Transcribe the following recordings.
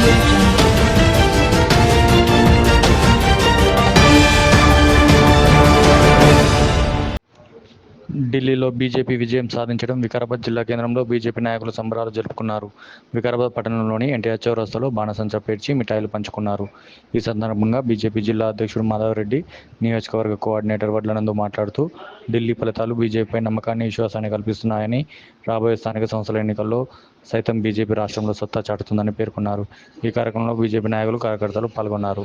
Thank you. ఢిల్లీలో BJP విజయం సాధించడం వికారాబాద్ జిల్లా కేంద్రంలో బీజేపీ నాయకులు సంబరాలు జరుపుకున్నారు. వికారాబాద్ పట్టణంలోని ఎన్టీఆర్ చౌరస్తాలో బాణసంచా పేర్చి మిఠాయిలు పంచుకున్నారు. ఈ సందర్భంగా బీజేపీ జిల్లా అధ్యక్షుడు మాధవరెడ్డి నియోజకవర్గ కోఆర్డినేటర్ వడ్లనందు మాట్లాడుతూ ఢిల్లీ ఫలితాలు బీజేపీపై నమ్మకాన్ని విశ్వాసాన్ని కల్పిస్తున్నాయని రాబోయే స్థానిక సంస్థల ఎన్నికల్లో సైతం బీజేపీ రాష్ట్రంలో సత్తా చాటుతుందని పేర్కొన్నారు. ఈ కార్యక్రమంలో బీజేపీ నాయకులు కార్యకర్తలు పాల్గొన్నారు.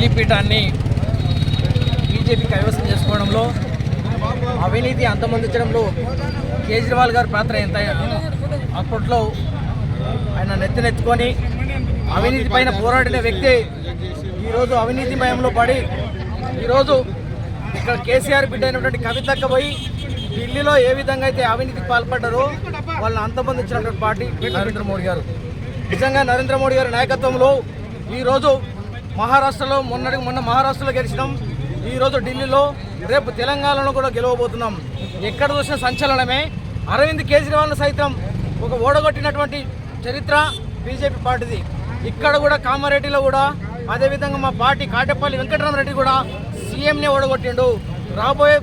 ఢిల్లీ పీఠాన్ని బీజేపీ కైవసం చేసుకోవడంలో అవినీతి అంతమొందించడంలో కేజ్రీవాల్ గారి పాత్ర ఎంత అప్పట్లో ఆయన నెత్తినెత్తుకొని అవినీతి పైన పోరాడిన వ్యక్తి ఈరోజు అవినీతి భయంలో పడి ఈరోజు ఇక్కడ కేసీఆర్ బిడ్డ అయినటువంటి కవితక్క పోయి ఢిల్లీలో ఏ విధంగా అయితే అవినీతికి పాల్పడ్డారో వాళ్ళని అంతమొందించినటువంటి పార్టీ నరేంద్ర మోడీ గారు. నిజంగా నరేంద్ర మోడీ గారి నాయకత్వంలో ఈరోజు మహారాష్ట్రలో మొన్నటి మొన్న మహారాష్ట్రలో గెలిచినాం. ఈరోజు ఢిల్లీలో రేపు తెలంగాణలో కూడా గెలవబోతున్నాం. ఎక్కడ చూసిన సంచలనమే. అరవింద్ కేజ్రీవాల్ను సైతం ఒక ఓడగొట్టినటువంటి చరిత్ర బీజేపీ పార్టీది. ఇక్కడ కూడా కామారెడ్డిలో కూడా అదేవిధంగా మా పార్టీ కాటేపల్లి వెంకటరామరెడ్డి కూడా సీఎంనే ఓడగొట్టిండు. రాబోయే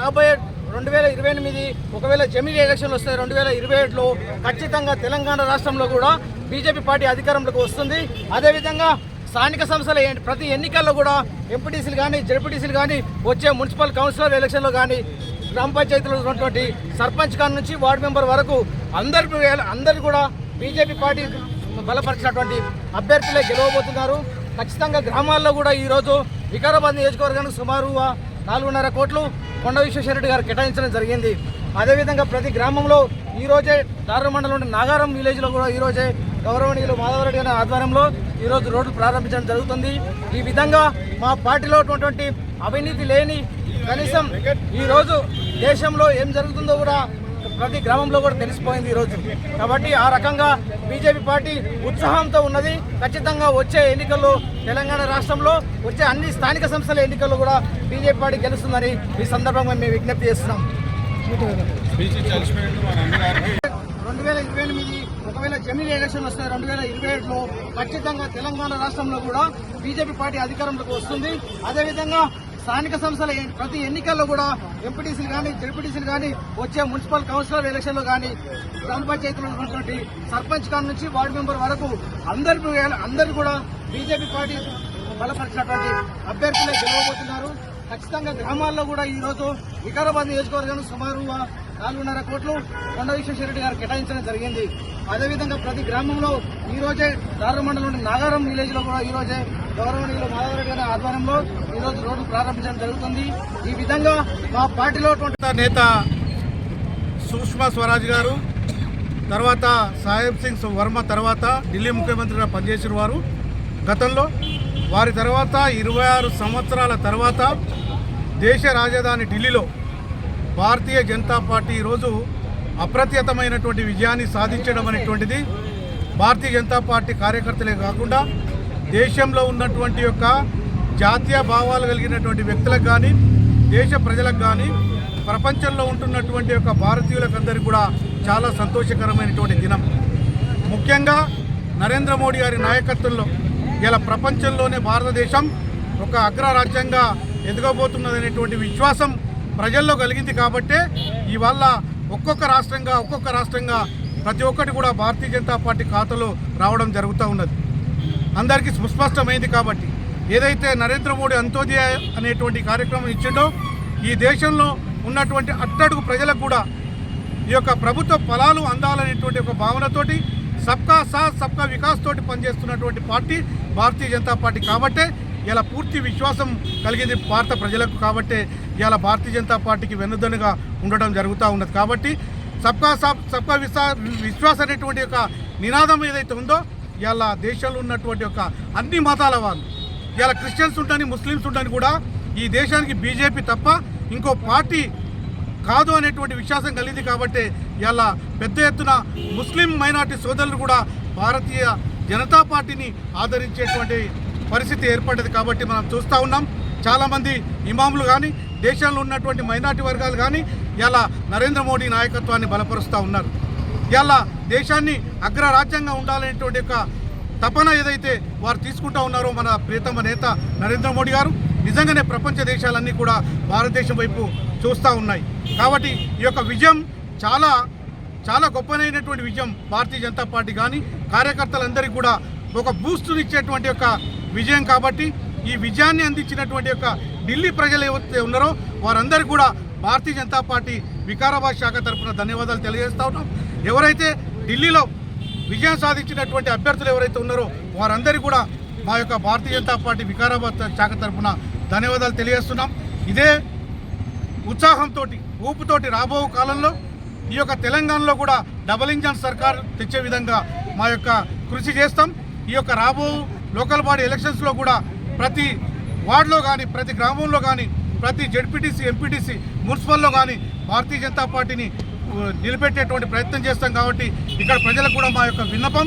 రాబోయే రెండు వేల ఇరవై ఎనిమిది ఒకవేళ జమిలీ ఎలక్షన్లు వస్తే రెండు వేల ఇరవై ఏడులో ఖచ్చితంగా తెలంగాణ రాష్ట్రంలో కూడా బీజేపీ పార్టీ అధికారంలోకి వస్తుంది. అదేవిధంగా స్థానిక సంస్థలు ప్రతి ఎన్నికల్లో కూడా ఎంపీటీసీలు కానీ జడ్పీటీసీలు కానీ వచ్చే మున్సిపల్ కౌన్సిలర్ ఎలక్షన్లో కానీ గ్రామ పంచాయతీలో ఉన్నటువంటి సర్పంచ్ కాడ నుంచి వార్డు మెంబర్ వరకు అందరి అందరు కూడా బీజేపీ పార్టీ బలపరిచినటువంటి అభ్యర్థులే గెలవబోతున్నారు. ఖచ్చితంగా గ్రామాల్లో కూడా ఈరోజు వికారాబాద్ నియోజకవర్గానికి సుమారు నాలుగున్నర కోట్లు కొండ విశ్వేశ్వరరెడ్డి గారు కేటాయించడం జరిగింది. అదేవిధంగా ప్రతి గ్రామంలో ఈరోజే రోజే దారుణ మండలం నాగారం విలేజ్లో కూడా ఈరోజే గౌరవనీయులు మాధవరెడ్డి గారి ఆధ్వర్యంలో ఈరోజు రోడ్లు ప్రారంభించడం జరుగుతుంది. ఈ విధంగా మా పార్టీలో ఉన్నటువంటి అవినీతి లేని కనీసం ఈరోజు దేశంలో ఏం జరుగుతుందో కూడా ప్రతి గ్రామంలో కూడా తెలిసిపోయింది ఈరోజు. కాబట్టి ఆ రకంగా బీజేపీ పార్టీ ఉత్సాహంతో ఉన్నది. ఖచ్చితంగా వచ్చే ఎన్నికల్లో తెలంగాణ రాష్ట్రంలో వచ్చే అన్ని స్థానిక సంస్థల ఎన్నికల్లో కూడా బీజేపీ పార్టీ గెలుస్తుందని ఈ సందర్భంగా మేము విజ్ఞప్తి చేస్తున్నాం. రెండు వేల ఇరవై ఎనిమిది ఒకవేళ జమిలీ ఎలక్షన్ వస్తే రెండు వేల ఇరవై ఏడులో ఖచ్చితంగా తెలంగాణ రాష్ట్రంలో కూడా బీజేపీ పార్టీ అధికారంలోకి వస్తుంది. అదేవిధంగా స్థానిక సంస్థల ప్రతి ఎన్నికల్లో కూడా ఎంపీటీసీలు కానీ జడ్పీటీసీలు కానీ వచ్చే మున్సిపల్ కౌన్సిలర్ ఎలక్షన్లో కానీ గ్రామ పంచాయతీలో ఉన్నటువంటి సర్పంచ్ కాడ నుంచి వార్డు మెంబర్ వరకు అందరి అందరు కూడా బీజేపీ పార్టీ బలపరిచినటువంటి అభ్యర్థులే గెలవబోతున్నారు. ఖచ్చితంగా గ్రామాల్లో కూడా ఈ వికారాబాద్ నియోజకవర్గం సుమారుగా నాలుగున్నర కోట్లు కొండ విశ్వేశ్వరరెడ్డి గారు కేటాయించడం జరిగింది. అదేవిధంగా ప్రతి గ్రామంలో ఈ రోజే దారు మండలం నాగారం విలేజ్లో కూడా ఈ రోజే గౌరవనీయులు మాధవరెడ్డి గారి ఆధ్వర్యంలో ఈ రోజు రోడ్డు ప్రారంభించడం జరుగుతుంది. ఈ విధంగా మా పార్టీలో నేత సుష్మా స్వరాజ్ గారు తర్వాత సాహెబ్ సింగ్ వర్మ తర్వాత ఢిల్లీ ముఖ్యమంత్రిగా పనిచేసిన వారు. గతంలో వారి తర్వాత ఇరవై ఆరు సంవత్సరాల తర్వాత దేశ రాజధాని ఢిల్లీలో భారతీయ జనతా పార్టీ ఈరోజు అప్రత్యతమైనటువంటి విజయాన్ని సాధించడం అనేటువంటిది భారతీయ జనతా పార్టీ కార్యకర్తలే కాకుండా దేశంలో ఉన్నటువంటి యొక్క జాతీయ భావాలు కలిగినటువంటి వ్యక్తులకు కానీ దేశ ప్రజలకు కానీ ప్రపంచంలో ఉంటున్నటువంటి యొక్క భారతీయులకు అందరికీ కూడా చాలా సంతోషకరమైనటువంటి దినం. ముఖ్యంగా నరేంద్ర మోడీ గారి నాయకత్వంలో ఇలా ప్రపంచంలోనే భారతదేశం ఒక అగ్రరాజ్యంగా ఎదగబోతున్నదనేటువంటి విశ్వాసం ప్రజల్లో కలిగింది కాబట్టే ఇవాళ ఒక్కొక్క రాష్ట్రంగా ఒక్కొక్క రాష్ట్రంగా ప్రతి ఒక్కటి కూడా భారతీయ జనతా పార్టీ ఖాతాలో రావడం జరుగుతూ ఉన్నది. అందరికీ సుస్పష్టమైంది కాబట్టి ఏదైతే నరేంద్ర మోడీ అంత్యోదయ అనేటువంటి కార్యక్రమం ఇచ్చిండో ఈ దేశంలో ఉన్నటువంటి అట్టడుగు ప్రజలకు కూడా ఈ యొక్క ప్రభుత్వ ఫలాలు అందాలనేటువంటి ఒక భావనతోటి సబ్కా సాత్ సబ్కా వికాస్ తోటి పనిచేస్తున్నటువంటి పార్టీ భారతీయ జనతా పార్టీ కాబట్టే ఇలా పూర్తి విశ్వాసం కలిగింది భారత ప్రజలకు కాబట్టే ఇవాళ భారతీయ జనతా పార్టీకి వెన్నుదన్నుగా ఉండడం జరుగుతూ ఉన్నది. కాబట్టి సబ్కా సాబ్ సబ్కా విశ్వా విశ్వాస్ అనేటువంటి ఒక నినాదం ఏదైతే ఉందో ఇవాళ దేశంలో ఉన్నటువంటి యొక్క అన్ని మతాల వాళ్ళు ఇవాళ క్రిస్టియన్స్ ఉంటాని ముస్లిమ్స్ ఉంటాని కూడా ఈ దేశానికి బీజేపీ తప్ప ఇంకో పార్టీ కాదు అనేటువంటి విశ్వాసం కలిగింది కాబట్టి ఇవాళ పెద్ద ఎత్తున ముస్లిం మైనార్టీ సోదరులు కూడా భారతీయ జనతా పార్టీని ఆదరించేటువంటి పరిస్థితి ఏర్పడ్డది కాబట్టి మనం చూస్తూ ఉన్నాం. చాలామంది ఇమాములు కానీ దేశంలో ఉన్నటువంటి మైనార్టీ వర్గాలు కానీ ఇలా నరేంద్ర మోడీ నాయకత్వాన్ని బలపరుస్తూ ఉన్నారు. ఇలా దేశాన్ని అగ్రరాజ్యంగా ఉండాలనేటువంటి యొక్క తపన ఏదైతే వారు తీసుకుంటా ఉన్నారో మన ప్రియతమ నేత నరేంద్ర మోడీ గారు నిజంగానే ప్రపంచ దేశాలన్నీ కూడా భారతదేశం వైపు చూస్తూ ఉన్నాయి. కాబట్టి ఈ యొక్క విజయం చాలా చాలా గొప్పనైనటువంటి విజయం భారతీయ జనతా పార్టీ కానీ కార్యకర్తలందరికీ కూడా ఒక బూస్టునిచ్చేటువంటి యొక్క విజయం కాబట్టి ఈ విజయాన్ని అందించినటువంటి యొక్క ఢిల్లీ ప్రజలు ఏవైతే ఉన్నారో వారందరూ కూడా భారతీయ జనతా పార్టీ వికారాబాద్ శాఖ తరఫున ధన్యవాదాలు తెలియజేస్తా ఉన్నాం. ఎవరైతే ఢిల్లీలో విజయం సాధించినటువంటి అభ్యర్థులు ఎవరైతే ఉన్నారో వారందరూ కూడా మా యొక్క భారతీయ జనతా పార్టీ వికారాబాద్ శాఖ తరఫున ధన్యవాదాలు తెలియజేస్తున్నాం. ఇదే ఉత్సాహంతో ఊపుతోటి రాబో కాలంలో ఈ యొక్క తెలంగాణలో కూడా డబల్ ఇంజన్ సర్కార్ తెచ్చే విధంగా మా యొక్క కృషి చేస్తాం. ఈ యొక్క రాబో లోకల్ బాడీ ఎలక్షన్స్లో కూడా ప్రతి వార్డులో కానీ ప్రతి గ్రామంలో కానీ ప్రతి జెడ్పీటీసీ ఎంపీటీసీ మున్సిపల్లో కానీ భారతీయ జనతా పార్టీని నిలబెట్టేటువంటి ప్రయత్నం చేస్తాం కాబట్టి ఇక్కడ ప్రజలకు కూడా మా యొక్క విన్నపం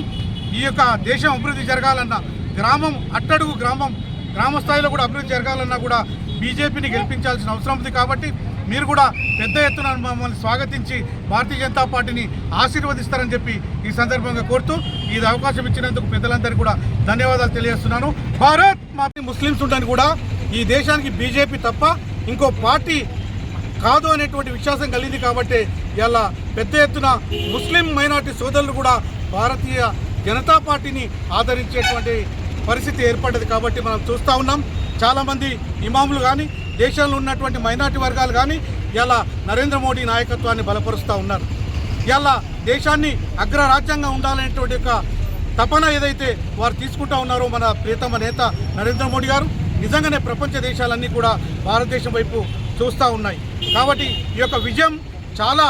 ఈ యొక్క దేశం అభివృద్ధి జరగాలన్న గ్రామం అట్టడుగు గ్రామం గ్రామ స్థాయిలో కూడా అభివృద్ధి జరగాలన్నా కూడా బీజేపీని గెలిపించాల్సిన అవసరం ఉంది కాబట్టి మీరు కూడా పెద్ద ఎత్తున మమ్మల్ని స్వాగతించి భారతీయ జనతా పార్టీని ఆశీర్వదిస్తారని చెప్పి ఈ సందర్భంగా కోరుతూ ఇది అవకాశం ఇచ్చినందుకు పెద్దలందరికీ కూడా ధన్యవాదాలు తెలియజేస్తున్నాను. భారత్! మాతి ముస్లిమ్స్ ఉండని కూడా ఈ దేశానికి బీజేపీ తప్ప ఇంకో పార్టీ కాదు అనేటువంటి విశ్వాసం కలిగింది కాబట్టి ఇలా పెద్ద ఎత్తున ముస్లిం మైనార్టీ సోదరులు కూడా భారతీయ జనతా పార్టీని ఆదరించేటువంటి పరిస్థితి ఏర్పడ్డది కాబట్టి మనం చూస్తూ ఉన్నాం. చాలామంది ఇమాములు కానీ దేశంలో ఉన్నటువంటి మైనార్టీ వర్గాలు కానీ ఇలా నరేంద్ర మోడీ నాయకత్వాన్ని బలపరుస్తూ ఉన్నారు. ఇలా దేశాన్ని అగ్రరాజ్యంగా ఉండాలనేటువంటి యొక్క తపన ఏదైతే వారు తీసుకుంటా ఉన్నారో మన ప్రియతమ నేత నరేంద్ర మోడీ గారు నిజంగానే ప్రపంచ దేశాలన్నీ కూడా భారతదేశం వైపు చూస్తూ ఉన్నాయి. కాబట్టి ఈ యొక్క విజయం చాలా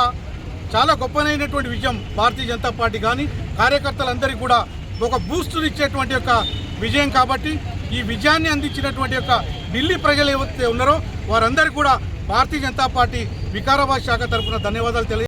చాలా గొప్పనైనటువంటి విజయం భారతీయ జనతా పార్టీ కానీ కార్యకర్తలందరికీ కూడా ఒక బూస్టునిచ్చేటువంటి యొక్క విజయం కాబట్టి ఈ విజయాన్ని అందించినటువంటి యొక్క ఢిల్లీ ప్రజలు ఏవైతే ఉన్నారో వారందరికీ కూడా భారతీయ జనతా పార్టీ వికారాబాద్ శాఖ తరఫున ధన్యవాదాలు తెలియ